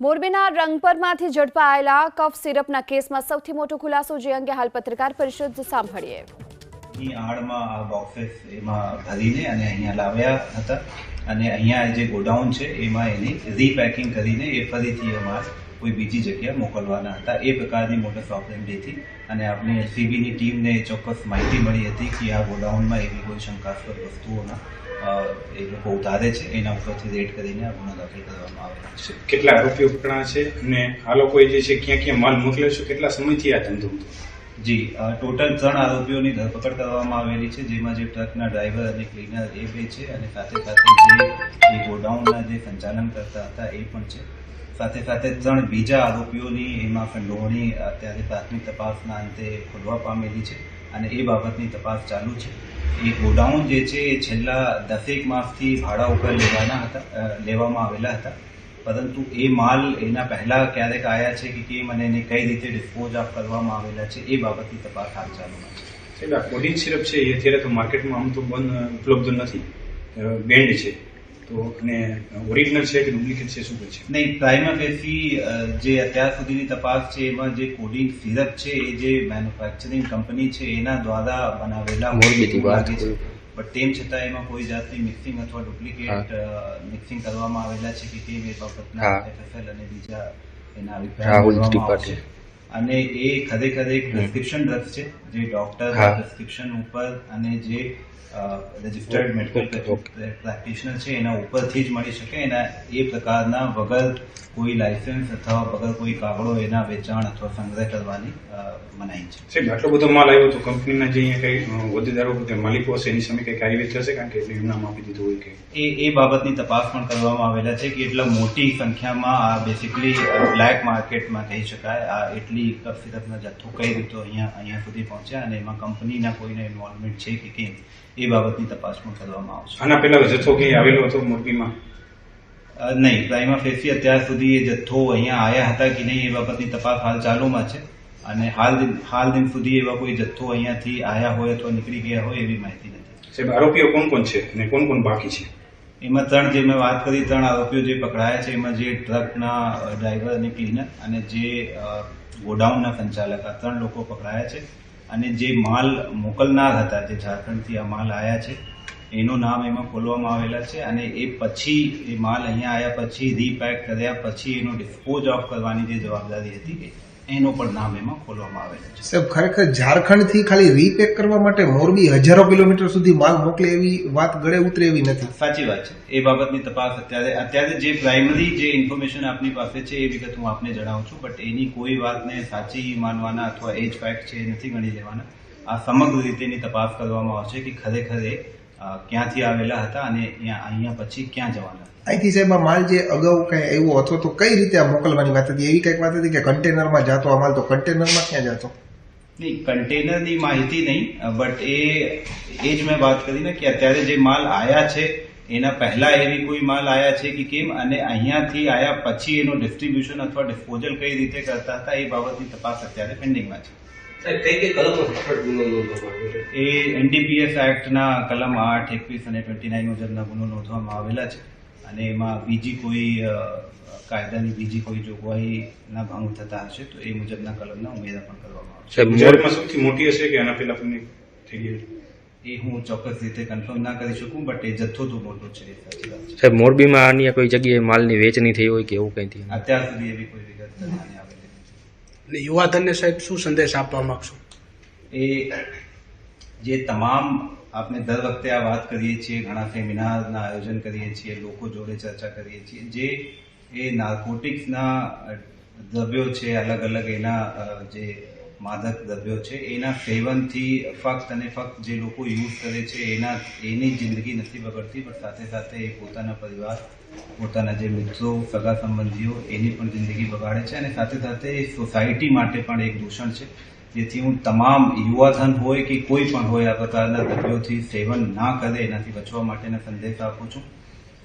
મોરબીના રંગપરમાંથી ઝડપાયેલા કફ સિરપના કેસમાં સૌથી મોટો ખુલાસો જે અંગે હાલ પત્રકાર પરિષદ સાંભળીએ. આડમાં આ બોક્સેસ એમાં ભરીને અને અહીંયા લાવ્યા હતા. અને અહીંયા જે ગોડાઉન છે, એમાં એની રીપેકિંગ કરીને એ ફરીથી અમારે કોઈ બીજી જગ્યાએ મોકલવાના હતા. એ પ્રકારની મોટર પ્રોબ્લેમ હતી અને આપણે સીબીની ટીમને ચોક્કસ માહિતી મળી હતી કે આ ગોડાઉનમાં એવી કોઈ શંકાસ્પદ વસ્તુઓના એ લોકો ઉતારે છે. એના ઉપરથી રેડ કરીને ગુનો દાખલ કરવામાં આવે છે. કેટલા આરોપીઓ પકડાયા છે અને આ લોકોએ જે છે ક્યાં ક્યાં માલ મોકલ્યો છે? કેટલા સમયથી આ ધંધો હતો? જી ટોટલ ત્રણ આરોપીઓની ધરપકડ કરવામાં આવેલી છે જેમાં જે ટ્રકના ડ્રાઈવર અને ક્લીનર એ બે છે અને સાથે સાથે જે ગોડાઉનના જે સંચાલન કરતા હતા એ પણ છે. સાથે સાથે ત્રણ બીજા આરોપીઓની એમાં સંડોવણી અત્યારે પ્રાથમિક તપાસના અંતે ખોલવા પામેલી છે અને એ બાબતની તપાસ ચાલુ છે. એ ગોડાઉન જે છે એ છેલ્લા દસેક માસથી ભાડા ઉપર લેવાના હતા લેવામાં આવેલા હતા. પરંતુ એ માલ એના પહેલા ક્યારેક આવ્યા છે કે કેમ અને એને કઈ રીતે ડિસ્પોઝ ઓફ કરવામાં આવેલા છે એ બાબતની તપાસ હાલ ચાલુમાં છે. આ સિરપ છે એ અત્યારે તો માર્કેટમાં આમ તો બંધ, ઉપલબ્ધ નથી. બેન્ડ છે. તો અને ઓરિજિનલ છે કે ડુપ્લિકેટ છે શું છે? નહીં પ્રાઇમા ફેસી જે અત્યાર સુધીની તપાસ છે એમાં જે કોડિંગ સિરપ છે એ જે મેન્યુફેક્ચરિંગ કંપની છે એના દ્વારા બનાવેલા મોરબીથી વાત છે. બટ તેમ છતાં એમાં કોઈ જાતની મિક્સિંગ અથવા ડુપ્લિકેટ મિક્સિંગ કરવામાં આવેલા છે કે તે બાબતના હા. અને બીજા એના અભિપ્રાય અને એ ખરેખર એક પ્રિસ્ક્રિપ્શન ડ્રગ્સ છે જે ડોક્ટર પ્રિસ્ક્રિપ્શન ઉપર અને જે રજિસ્ટર્ડ મેડિકલ પ્રેક્ટિશનર છે એના ઉપરથી જ મળી શકે. એના એ પ્રકારના વગર કોઈ લાયસન્સ અથવા વગર કોઈ કાગળો એના વેચાણ અથવા સંગ્રહ કરવાની મનાઈ છે. સાહેબ આટલો બધો માલ આવ્યો તો કંપનીના જે અહીંયા કઈ હોદ્દેદારો કે માલિકો હશે એની સામે કઈ કાર્યવાહી થશે? કારણ કે નામ આપી દીધું હોય કે. એ એ બાબતની તપાસ પણ કરવામાં આવેલા છે કે એટલા મોટી સંખ્યામાં આ બેસિકલી બ્લેક માર્કેટમાં કહી શકાય આ એટલી કફ સિરપનો જથ્થો કઈ રીતે અહીંયા અહીંયા સુધી પહોંચ્યા અને એમાં કંપનીના કોઈને ઇન્વોલ્વમેન્ટ છે કે કેમ એ બાબતની તપાસ પણ કરવામાં આવશે. આના પહેલા જથ્થો ક્યાંય આવેલો હતો મોરબીમાં? નહીં પ્રાઇમા ફેસી અત્યાર સુધી એ જથ્થો અહીંયા આવ્યા હતા કે નહીં એ બાબતની તપાસ હાલ ચાલુમાં છે. અને હાલ દિન હાલ દિન સુધી એવા કોઈ જથ્થો અહીંયાથી આવ્યા હોય અથવા નીકળી ગયા હોય એવી માહિતી નથી. સાહેબ આરોપીઓ કોણ કોણ છે અને કોણ કોણ બાકી છે? એમાં ત્રણ જે મેં વાત કરી, ત્રણ આરોપીઓ જે પકડાયા છે, એમાં જે ટ્રકના ડ્રાઈવર અને ક્લીનર અને જે ગોડાઉનના સંચાલક આ ત્રણ લોકો પકડાયા છે અને જે માલ મોકલનાર હતા, જે ઝારખંડથી આ માલ આવ્યા છે, એનું નામ એમાં ખોલવામાં આવેલા છે અને એ પછી, એ માલ અહીંયા આવ્યા પછી, રીપેક કર્યા પછી એનો ડિસ્પોઝ ઓફ કરવાની જે જવાબદારી હતી એનું પણ નામ એમાં ખોલવામાં આવેલું છે. સાહેબ ખરેખર ઝારખંડથી ખાલી રીપેક કરવા માટે મોરબી હજારો કિલોમીટર સુધી માલ મોકલે એવી વાત ગળે ઉતરે એવી નથી. સાચી વાત છે. એ બાબતની તપાસ અત્યારે અત્યારે જે પ્રાઇમરી જે ઇન્ફોર્મેશન આપની પાસે છે એ વિગત હું આપને જણાવું છું બટ એની કોઈ વાતને સાચી માનવાના અથવા એજ ફેક્ટ છે એ નથી ગણી લેવાના. આ સમગ્ર રીતેની તપાસ કરવામાં આવશે કે ખરેખર એ ક્યાંથી આવેલા હતા અને અહીંયા અહીંયા પછી ક્યાં જવાના હતા. અહીંથી સાહેબ આ માલ જે અગાઉ કઈ આવ્યો હતો તો કઈ રીતે આ મોકલવાની વાત હતી? એવી કંઈક વાત હતી કે કન્ટેનરમાં જાતો આ માલ તો કન્ટેનરમાં ક્યાં જાતો? નહીં કન્ટેનરની માહિતી નહીં બટ એ એ જ મેં વાત કરી ને કે અત્યારે જે માલ આયા છે એના પહેલા એવી કોઈ માલ આયા છે કે કેમ? અને અહીંયાથી આયા પછી એનું ડિસ્ટ્રીબ્યુશન અથવા ડિસ્પોઝલ કઈ રીતે કરતા હતા એ બાબતની તપાસ અત્યારે પેન્ડિંગમાં છે. એ એનડીપીએસ એક્ટના કલમ આઠ એકવીસ અને ટ્વેન્ટી નાઇન મુજબના ગુનો નોંધવામાં આવેલા છે. અને એમાં બીજી કોઈ કાયદાની બીજી કોઈ જોગવાઈના ભંગ થતા હશે તો એ મુજબના કલમના ઉમેરા પણ કરવામાં આવશે. સાહેબ ગુજરાતમાં સૌથી મોટી હશે કે એના પહેલા પણ થઈ ગઈ એ હું ચોક્કસ રીતે કન્ફર્મ ના કરી શકું બટ એ જથ્થો તો મોટો છે સાહેબ મોરબીમાં અન્ય કોઈ જગ્યાએ માલની વેચની થઈ હોય કે એવું કંઈ થયું? અત્યાર સુધી એવી કોઈ વિગત એટલે યુવાધનને સાહેબ શું સંદેશ આપવા માંગશો? એ જે તમામ આપણે દર વખતે આ વાત કરીએ છીએ, ઘણા સેમિનારના આયોજન કરીએ છીએ, લોકો જોડે ચર્ચા કરીએ છીએ. જે એ નાર્કોટિક્સના દ્રવ્યો છે, અલગ અલગ એના જે માદક દ્રવ્યો છે, એના સેવનથી ફક્ત અને ફક્ત જે લોકો યુઝ કરે છે, એના, એની જિંદગી નથી બગડતી, પણ સાથે સાથે એ પોતાના પરિવાર, પોતાના જે મિત્રો, સગા સંબંધીઓ, એની પણ જિંદગી બગાડે છે અને સાથે સાથે એ સોસાયટી માટે પણ એક દૂષણ છે. જેથી હું તમામ યુવાધન હોય કે કોઈ પણ હોય આ પ્રકારના દ્રવ્યોથી સેવન ના કરે એનાથી બચવા માટેના સંદેશ આપું છું.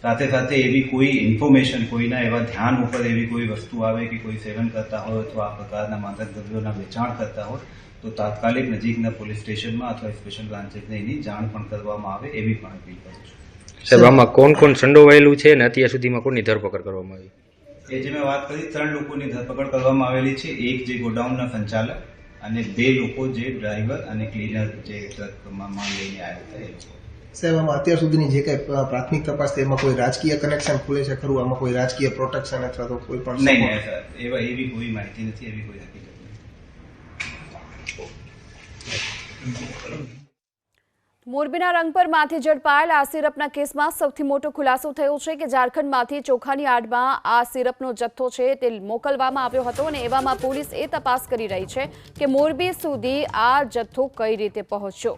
સાથે સાથે એવી કોઈ ઇન્ફોર્મેશન કોઈના એવા ધ્યાન ઉપર એવી કોઈ વસ્તુ આવે કે કોઈ સેવન કરતા હોય અથવા આ પ્રકારના માદક દ્રવ્યોના વેચાણ કરતા હોય તો તાત્કાલિક નજીકના પોલીસ સ્ટેશનમાં અથવા સ્પેશિયલ બ્રાન્ચેસને એની જાણ પણ કરવામાં આવે એવી પણ અપીલ કરું છું. સાહેબ આમાં કોણ કોણ સંડોવાયેલું છે અને અત્યાર સુધીમાં કોની ધરપકડ કરવામાં આવી? એ જે મેં વાત કરી ત્રણ લોકોની ધરપકડ કરવામાં આવેલી છે. એક જે ગોડાઉનના સંચાલક અને બે લોકો જે ડ્રાઈવર અને ક્લીનર જે માલ લઈને આવ્યા હતા એ લોકો. સાહેબ આમાં અત્યાર સુધીની જે કઈ પ્રાથમિક તપાસ એમાં કોઈ રાજકીય કનેક્શન ખુલે છે ખરું? આમાં કોઈ રાજકીય પ્રોટેક્શન અથવા તો કોઈ પણ નહીં નહીં સર. એવા એવી કોઈ માહિતી નથી એવી કોઈ હકીકત નથી. મોરબીના રંગપરમાંથી ઝડપાયેલ આ સિરપના કેસમાં સૌથી મોટો ખુલાસો થયો છે કે ઝારખંડમાંથી ચોખાની આડમાં આ સિરપનો જથ્થો છે તે મોકલવામાં આવ્યો હતો અને એવામાં પોલીસ એ તપાસ કરી રહી છે કે મોરબી સુધી આ જથ્થો કઈ રીતે પહોંચ્યો.